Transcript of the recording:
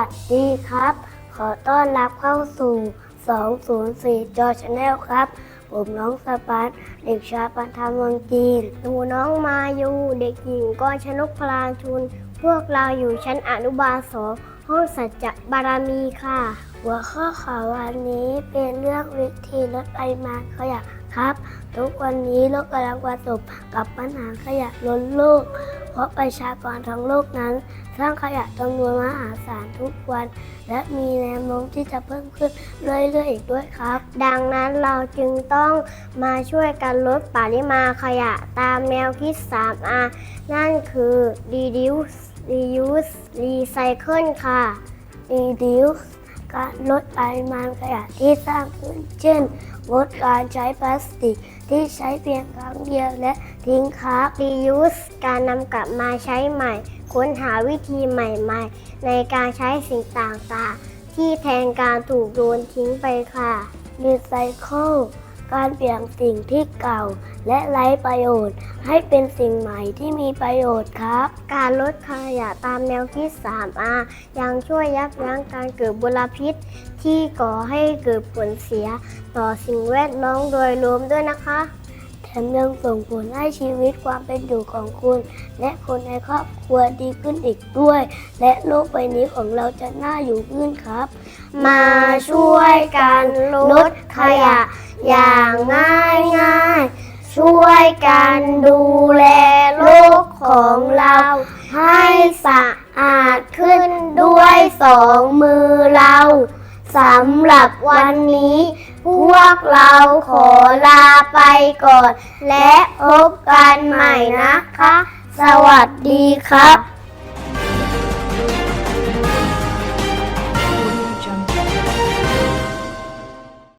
ัสดีครับ ขอต้อนรับเข้าสู่ 204 จอชาแนลครับ ผมน้องสปันเด็กชายปันธรรมเมืองจีนหนูน้องมายูเด็กหญิงกรชนกพลางชุน พวกเราอยู่ชั้นอนุบาลสองห้องสัจจบารมีค่ะ หัวข้อข่าววันนี้เป็นเรื่องวิธีลดปริมาณขยะครับ ทุกวันนี้โลกกำลังประสบกับปัญหาขยะล้นโลก เพราะประชากรทั้งโลกนั้น สร้างขยะจำนวนมหาศาลทุกวัน และมีแนวโน้มที่จะเพิ่มขึ้นเรื่อยๆอีกด้วยครับ ดังนั้นเราจึงต้องมาช่วยกันลดปริมาณขยะตามแนวคิด 3R นั่นคือ reduce reuse recycle ค่ะ reduce การลดปริมาณขยะที่สร้างขึ้น เช่นงดการใช้พลาสติกที่ใช้เพียงครั้งเดียวและทิ้งครับ reuse การนำกลับมาใช้ใหม่ ค้นหาวิธีใหม่ๆ ในการใช้สิ่งต่างๆ ที่แทนการถูกโยนทิ้งไปค่ะ recycle การเปลี่ยนสิ่งที่เก่าและไร้ประโยชน์ ให้เป็นสิ่งใหม่ที่มีประโยชน์ครับ การลดขยะตามแนวคิด 3R ยังช่วยยับยั้งการเกิดมลพิษ ที่ก่อให้เกิดผลเสียต่อสิ่งแวดล้อมโดยรวมด้วยนะคะแถมยังส่งผลให้ชีวิตความเป็นอยู่ของคุณ และคนในครอบครัวดีขึ้นอีกด้วย และโลกใบนี้ของเราจะน่าอยู่ขึ้นครับ มาช่วยกันลดขยะ อย่างง่ายง่ายช่วยกันดูแลโลกของเรา ให้สะอาดขึ้นด้วยสองมือเราสำหรับวันนี้ พวกเราขอลาไปก่อน และพบกันใหม่นะคะ สวัสดีครับ